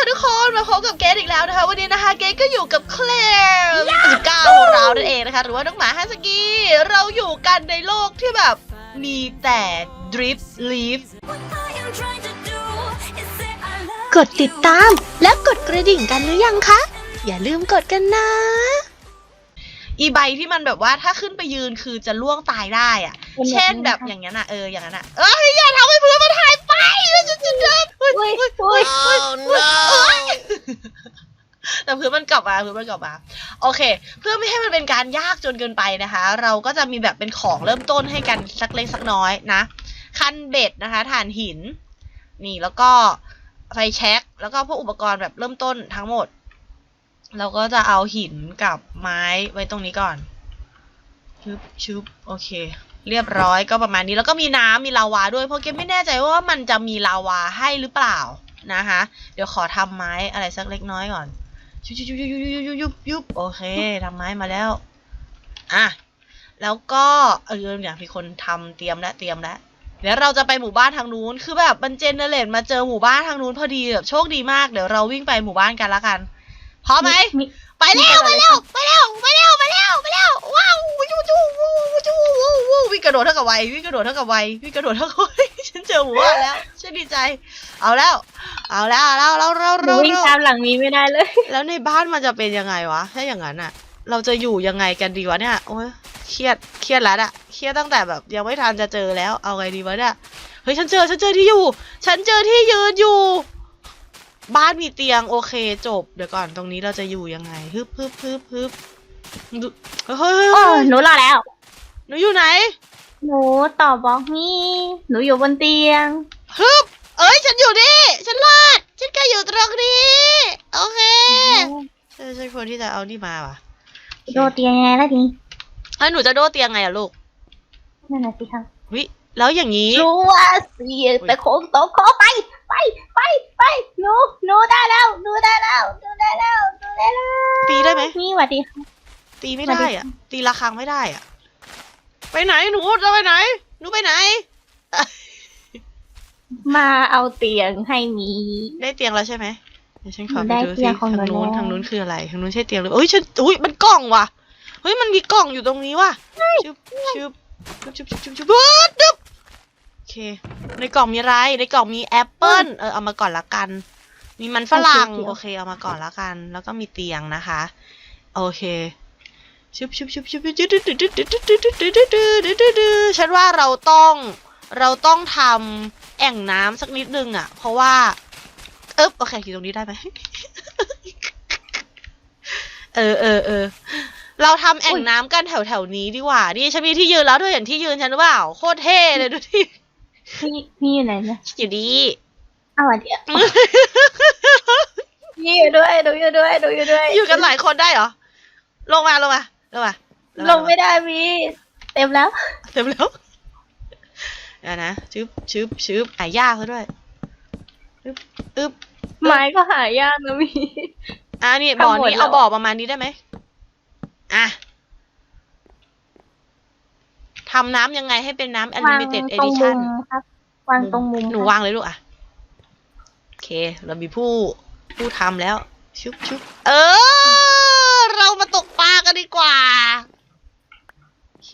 ค่ะทุกคนมาพบกับเกดอีกแล้วนะคะ วันนี้นะคะเกดก็อยู่กับเคลร์19ของเรานั่นเองนะคะ หรือว่าน้องหมาฮัสกี้เราอยู่กันในโลกที่แบบมีแต่ดริฟลีฟกดติดตามและกดกระดิ่งกันหรือยังคะ อย่าลืมกดกันนะ อีใบที่มันแบบว่าถ้าขึ้นไปยืนคือจะล่วงตายได้อะเช่นแบบอย่างนั้นอะเอออย่างนั้นอะเอ้ยอย่าทำให้เพื่อนมันหายไปจะจะเดินเฮ้ย อุ้ยเฮ้ยอุ้ยเฮ้ยเฮ้ยเฮ้ยแต่เพื่อนมันกลับมาเพื่อนมันกลับมาโอเค เพื่อไม่ให้มันเป็นการยากจนเกินไปนะคะ เราก็จะมีแบบเป็นของเริ่มต้นให้กันสักเล็กสักน้อยนะ คันเบ็ดนะคะถ่านหิน นี่แล้วก็ไฟแช็กแล้วก็พวกอุปกรณ์แบบเริ่มต้นทั้งหมด เราก็จะเอาหินกับไม้ไว้ตรงนี้ก่อนชุบชุบโอเค เรียบร้อยก็ประมาณนี้แล้วก็มีน้ำมีลาวาด้วยเพราะเกมไม่แน่ใจว่ามันจะมีลาวาให้หรือเปล่านะคะเดี๋ยวขอทำไม้อะไรสักเล็กน้อยก่อนยุบยุบยุบยุบยุบยุบยุบโอเคทำไม้มาแล้วอะแล้วก็เออเนี่ยมีคนทำเตรียมและเตรียมแล้วเดี๋ยวเราจะไปหมู่บ้านทางนู้นคือแบบบันเจเนเรตมาเจอหมู่บ้านทางนู้นพอดีแบบโชคดีมากเดี๋ยวเราวิ่งไปหมู่บ้านกันละกัน พร้อมไหมไปแล้วไปแล้วไปแล้วไปแล้วไปแล้วไปแล้วว้าวจูจูวูวูจูวูวูวิ่งกระโดดเท่ากับไววิ่งกระโดดเท่ากับไววิ่งกระโดดเท่ากับไวฉันเจอหมู่บ้านแล้วฉันดีใจ เอาแล้ว เอาแล้วเอาแล้วเราเราหนูเราวิ่งตามหลังมีไม่ได้เลย แล้วในบ้านมันจะเป็นยังไงวะถ้าอย่างนั้นอะ เราจะอยู่ยังไงกันดีวะเนี่ยโอ้ยเครียดเครียดแล้วอะเครียดตั้งแต่แบบยังไม่ทันจะเจอแล้วเอาไงดีวะเนี่ยเฮ้ยฉันเจอฉันเจอที่อยู่ ฉันเจอที่ยืนอยู่ บ้านมีเตียงโอเคจบ เดี๋ยวก่อนตรงนี้เราจะอยู่ยังไงฮึบฮึบฮึบฮึบดูเฮ้ยเฮ้ยโอ้เฮ้ยหนูรอแล้ว หนูอยู่ไหน หนูต่อบล็อกนี่ หนูอยู่บนเตียงฮึบเอ้ยฉันอยู่นี่ฉันรอดฉันก็อยู่ตรงนี้ โอเคใช่ใช่คนที่จะเอานี่มาว่ะโดดเตียงยังไงล่ะทีแล้วหนูจะโดดเตียงไงอะลูกนั่นน่ะสิครับวิแล้วอย่างนี้รู้ว่าเสียแต่โค้งโตะขอไปไปไป วัดดีค่ะ ตีไม่ได้อะ ตีระฆังไม่ได้อะ ไปไหนหนูจะไปไหน หนูไปไหน มาเอาเตียงให้มีได้เตียงแล้วใช่ไหมเดี๋ยวฉันขอไปได้ดูเตีสิยงของทางนู้นหนูแล้วทางนู้นคืออะไรทางนู้นใช่เตียงหรือเอ้ยฉันอุ้ยมันกล่องว่ะเฮ้ยมันมีกล่องอยู่ตรงนี้ว่ะชุบชุบชุบชุบชุบชุบชุบดึบโอเค ในกล่องมีอะไรในกล่องมีแอปเปิ้ลเออเอามาก่อนละกัน มีมันฝรั่งโอเคเอามาก่อนละกัน แล้วก็มีเตียงนะคะ โอเคชุบชุบชุบชุบชุบฉันว่าเราต้องเราต้องทำแอ่งน้ำสักนิดนึงอะ เพราะว่าเอ๊บโอเคอยู่ตรงนี้ได้ไหมเออเออเออเราทำแอ่งน้ำกันแถวแถวนี้ดีกว่านี่ฉันมีที่ยืนแล้วเธอเห็นที่ยืนฉันหรือเปล่าโคตรเท่เลยดูที่พี่พี่อยู่ไหนนี่ยอยู่ดีเอาวัดดีอะพี่อยู่ด้วยหนูอยู่ด้วยหนูอยู่ด้วย อยู่กันหลายคนได้เหรอ ลงมาลงมาลงมาลงไม่ได้พี่เต็มแล้ว เต็มแล้วเดี๋ยวนะชึบชึบชึบหายากซะด้วยอึ๊บอึ๊บไม้ก็หายากนะพี่อะนี่บ่อทำหมดนี้แล้วเอาบ่อประมาณนี้ได้ไหมอะทำน้ำยังไงให้เป็นน้ำวาง unlimited ตรงมุ edition มครับวางตรงมุมหนูวางเลยลูกอะ โอเค เรามีผู้ผู้ทำแล้ว ชุบชุบเออ เรามาตกปลา กันดีกว่า โอเค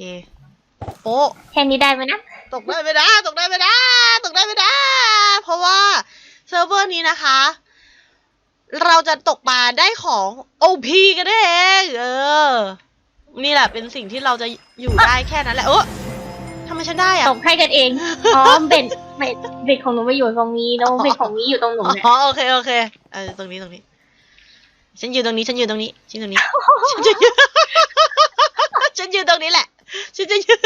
โอ้แค่นี้ได้ไหมนะ ตกได้ไม่ได้ตกได้ไม่ได้ตกได้ไม่ได้ เพราะว่าเซิร์ฟเวอร์นี้นะคะ เราจะตกปลาได้ของ OP กันเองเออ นี่แหละเป็นสิ่งที่เราจะอยู่ได้แค่นั้นแหละเออทำไมฉันได้อะตกให้กันเอง อ๋อ เบ็ด เบ็ดเบ็ดของหนูมาอยู่ตรงนี้แล้วเบ็ดของนี้อยู่ตรงหนูเนี่ย อ๋อโอเคโอเคเออตรงนี้ตรงนี้ ฉันยืนตรงนี้ ฉันยืนตรงนี้ ฉันตรงนี้ ฉันจะยืน ฉันยืนตรงนี้แหละ ฉันจะยืน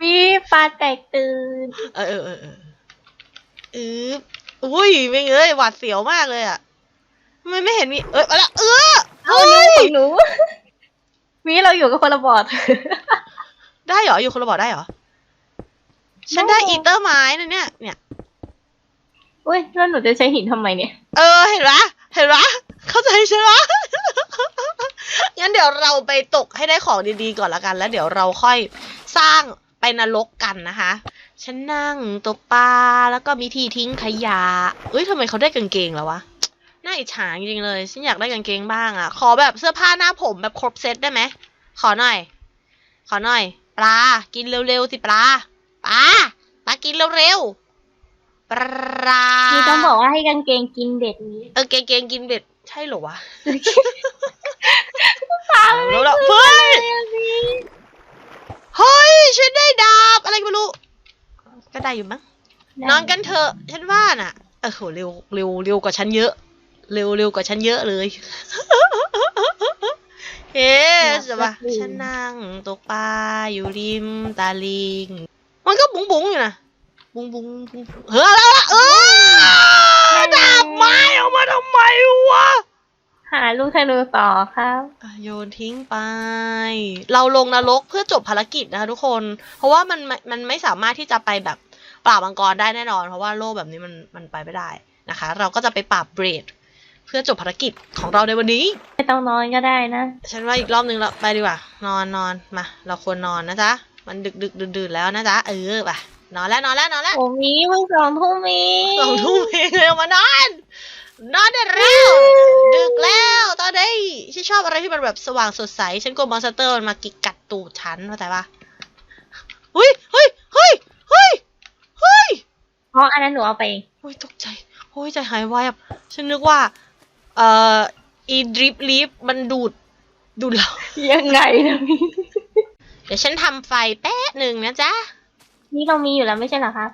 พี่ปลาแตกตื่นเออเออเออเออเอออุ้ยไม่เอ้ยหวาดเสียวมากเลยอะทำไมไม่เห็นมี เอ้ยมาละเออเอาเฮ้หนูยของหนู มีเราอยู่กับคนละบอร์ด ได้เหรอ อยู่คนละบ่อได้เหรอ ฉันได้ได้อีเตอร์ไม้นะเนี่ย เนี่ย อุ้ยแล้วหนูจะใช้หินทำไมเนี่ย เออ เห็นปะเห็นปะเข้าใจใช่ปะงั้นเดี๋ยวเราไปตกให้ได้ของดีๆก่อนละกัน แล้วเดี๋ยวเราค่อยสร้างไปนรกกันนะคะ ฉันนั่งตกปลาแล้วก็มีที่ทิ้งขยะเอ้ยทำไมเขาได้กางเกงแล้ววะน่าอิจฉาจริงๆเลย ฉันอยากได้กางเกงบ้างอะ่ะ ขอแบบเสื้อผ้าหน้าผมแบบครบเซตได้ไหม ขอหน่อย ขอหน่อย ปลา กินเร็วๆสิปลา ปลา ปลากินเร็วๆ ปลานี่ต้องบอกว่าให้กางเกงกินเด็ดนี้เออเกงเกงกินเบ็ดใช่เหรอวะรู้แล้วเฮ้ยเฮ้ยฉันได้ดาบอะไรก็ไม่รู้ ก็ได้อยู่มั้งนอนกันเถอะฉันว่าน่ะเออโหเร็วเร็วเร็วกว่าฉันเยอะ เร็วเร็วกว่าฉันเยอะเลยเฮ้จะปะฉันนั่งตกปลาอยู่ริมตาลิง มันก็บุ๋งบุ๋งอยู่นะ บุ๋งบุ๋งบุ๋งเฮ้ยอะไรละเออดาบไม้ออกมาทำไมวะหาลูกธนูต่อครับอะโยนทิ้งไป เราลงนรกเพื่อจบภารกิจนะคะทุกคน เพราะว่ามันมันมันไม่สามารถที่จะไปแบบปราบมังกรได้แน่นอน เพราะว่าโล่แบบนี้มันมันไปไม่ได้นะคะ เราก็จะไปปราบเบรด เพื่อจบภารกิจของเราในวันนี้ ไม่ต้องนอนก็ได้นะ ฉันว่าอีกรอบนึงเราไปดีกว่า นอนนอนมา เราควรนอนนะจ๊ะ มันดึกดึกดื่นดื่นแล้วนะจ๊ะ เออไป นอนแล้วนอนแล้วนอนแล้วโอ้มีเพิ่งสองทุ่มเองสองทุ่มเองเลยมานอน นอนได้แล้ว ดึกแล้วตอนนี้ฉันชอบอะไรที่มันแบบสว่างสดใส ฉันกลัวมอนสเตอร์มันมากิกกัดตูดฉันเข้าใจปะเฮ้ยเฮ้ยเฮ้ยเฮ้ยเฮ้ยเพราะอันนั้นหนูเอาไปเองโอ้ยตกใจโอ้ยใจหายวายบฉันนึกว่า เอ่ออีดริปลีฟมันดูด ดูดเรายังไงนะพี่เดี๋ยวฉันทำไฟแป๊บหนึ่งนะจ๊ะ นี่เรามีอยู่แล้วไม่ใช่เหรอครับ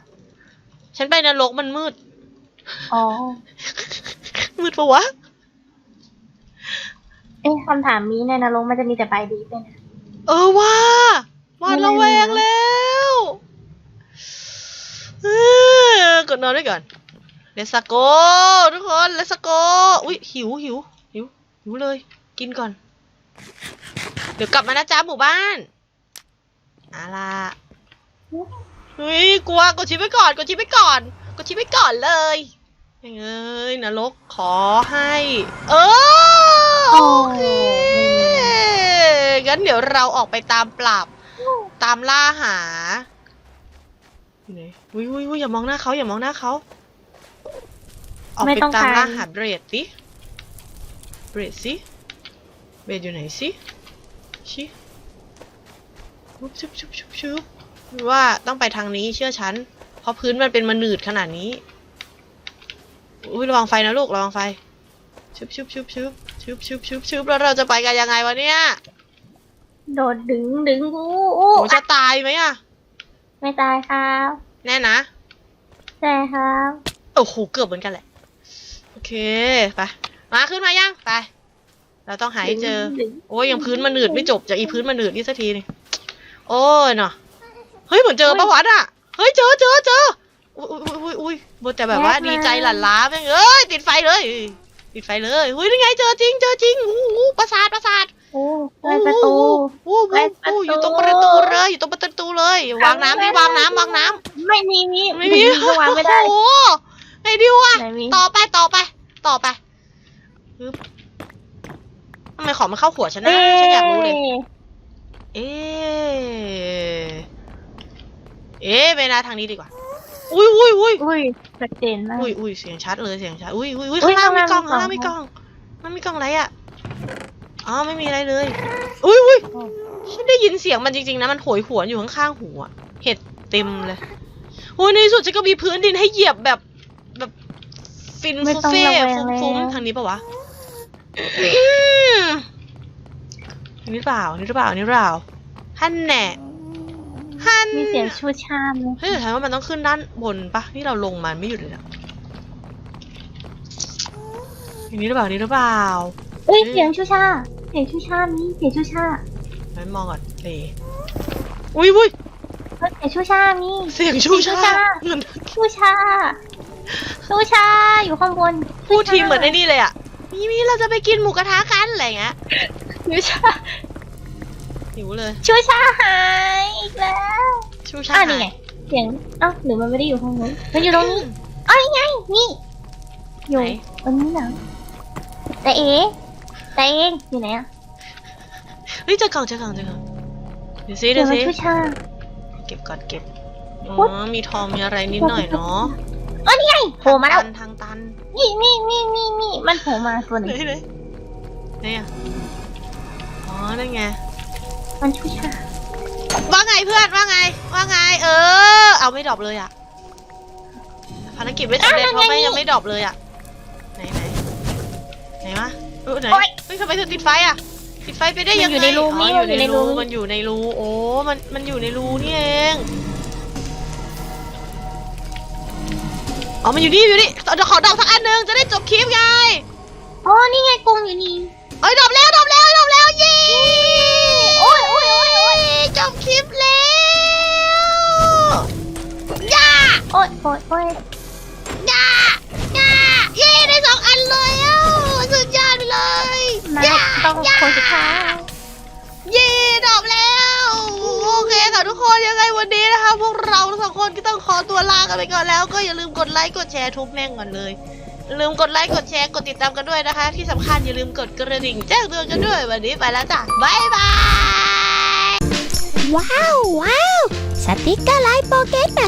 ฉันไปนรกมันมืด อ๋อ มืดปะวะ เอ๊ะคำถามนี้ในนรกมันจะมีแต่ใบดีเป็นเออว่าว่าดระแวงแล้วเออกดนอนด้วยก่อนเลสโกทุกคนเลสโกอุ้ยหิวหิวหิวหิวเลย กินก่อน เดี๋ยวกลับมานะจ๊ะหมู่บ้านเอาล่ะ เฮ้ยกลัวกดชิปไปก่อนกดชิปไปก่อนกดชิปไปก่อนเลยเอ้ยนรกขอให้ เออโอเคงั้นเดี๋ยวเราออกไปตามปราบตามล่าหาไหนวุ้ยอุ้ยอุ้ยอย่ามองหน้าเขาอย่ามองหน้าเขาออกไปตามล่าหาเบรดสิเบรดสิเบรดอยู่ไหนสิชิชุบชุบชุบชุบ ว่าต้องไปทางนี้เชื่อฉัน เพราะพื้นมันเป็นมันหนืดขนาดนี้ อุ้ยระวังไฟนะลูกระวังไฟชุบชุบชุบชุบชุบชุบชุบชุบแล้วเราจะไปกันยังไงวะเนี่ยโดดดึงดึงอู้อู้โอ้จะตายไหมอะไม่ตายครับ แน่นะใช่ครับโอ้โหเกือบเหมือนกันแหละ โอเคไปมาขึ้นมายังไป เราต้องหาให้เจอดึงโอ้ยยังพื้นมันหนืดไม่จบจากอีพื้นมันหนืดนี่สักทีนี่โอ้ยเนาะ เฮ้ยเหมือนเจอประวัติอะเฮ้ยเจอเจอเจออุ้ยอุ้ยอุ้ยอุ้ยแต่แบบว่าดีใจหลั่นล้าแม่งเอ้ยติดไฟเลย ติดไฟเลยเฮ้ยนี่ไงเจอจริงเจอจริงอู้หูประสาทประสาทโอ้ใกล้ประตูโอ้โหใกล้ประตูอยู่ตรงประตูเลยอยู่ตรงประตูเลยวางน้ำดิวางน้ำวางน้ำไม่มีมีไม่มีก็วางไม่ได้โอ้โหไงดีวะไหนมีต่อไปต่อไป ต่อไปปึ๊บทำไมของมันเข้าหัวฉันนะฉันอยากรู้เลย เอ๊ะ เอ๊ะไปนะทางนี้ดีกว่า อุ้ยอุ้ยอุ้ยอุ้ยชัดเจนมาก อุ้ยอุ้ยเสียงชัดเลยเสียงชัด อุ้ยอุ้ยอุ้ยอุ๊ข้ายงล่างมีกล้องข้าข้างงล่าล่างงมีมีกกล้ล้อองงมันมีกล้องอะไรอะ อ๋อไม่มีอะไรเลย อุ้ยอุ้ยฉันได้ยินเสียงมันจริงๆนะมันโหยหวนอยู่ข้างๆหูอะเห็ดเต็มเลยโอ้ยในที่สุดฉันก็มีพื้นดินให้เหยียบแบบแบบฟินไม่ฟูต้องเฟ่ระแวงฟุ้งแล้วๆทางนี้ปะวะอืมอันนี่เปล่าอันนี่หรือเปล่าอันนี่หรือเปล่าฮันแหน่ฮัน มีเสียงชูชามเลยเฮ้ยแต่ฉันว่ามันต้องขึ้นด้านบนปะนี่เราลงมาไม่หยุดเลยนะอันนี้หรือเปล่าอันนี้หรือเปล่าเอ้ยอืมเสียงชูชา เสียงชูชามีเสียงชูชาไปมองก่อนเลยอุ้ยอุ้ยเฮ้ยเสียงชูชามีเสียงชูชาชูชาเหมือนชูชาชูชาอยู่ข้างบนพูดทีเหมือนไอ้นี่เลยอะมีมีเราจะไปกินหมูกระทะกันอะไรอย่างเงี้ย ชูชา หิวเลย ชูชาหายอีกแล้วชูชาอ่านี่ไงเสียงเอ้าหรือมันไม่ได้อยู่ข้างบนมันอยู่ตรงนี้เอ้ยไงนี่อยู่ไหนตรงนี้นะแต่เอ๋แต่เองอยู่ไหนอะเฮ้ยเจอกล่องเจอกล่องเจอกล่องเดี๋ยวซิเดี๋เดี๋ยยววมันซิชูชา เก็บก่อนเก็บอ๋อมีทองมีอะไรนิดหน่อยเนาะเอ้ยนี่ไงโผล่มาแล้วทงตันทางตันนี่นี่นี่นี่นี่มันโผล่มาตัวหไหนึนงไหนไหนอะอ๋อนั่นไง มันช่วยชาว่าไงเพื่อนว่าไง ว่าไง เออ เอาไม่ดรอปเลยอะภารกิจไม่สำเร็จเพราะไม่ยังไม่ดรอปเลยอะไหนไหนไหนวะเออไหนเฮ้ยทำไมถึงติดไฟอะติดไฟไปได้ยังไงอยู่ในรูอ๋อมีอยู่ในรู มัมันนอยู่ในรูโอ้มันมันอยู่ในรูนี่เองอ๋อมันอยู่นี่อยู่นี่เดี๋ยวขอดอกสักอันหนึ่งจะได้จบคลิปไง อ๋อนี่ไงกรงอยู่นี่ เอ้ยดอกแล้วดอกแล้วดอกแล้ว โอ้ยโอ้ยโอ้ยย่าย่าเย้ได้สองอันเลยอะสุดยอดไปเลยมาย่าต้องคนสุดท้ายเย้ดอกแล้วโอเคค่ะทุกคนยังไงวันนี้นะคะ พวกเราทั้งสองคนก็ต้องขอตัวลากันไปก่อนแล้ว ก็อย่าลืมกดไลค์กดแชร์ทุบแม่งก่อนเลยอย่าลืมกดไลค์กดแชร์กดติดตามกันด้วยนะคะ ที่สำคัญอย่าลืมกดกระดิ่งแจ้งเตือนกันด้วยวันนี้ไปแล้วจ้ะบ๊ายบาย ว้าวว้าวสติกเกอร์ไลน์โปเกต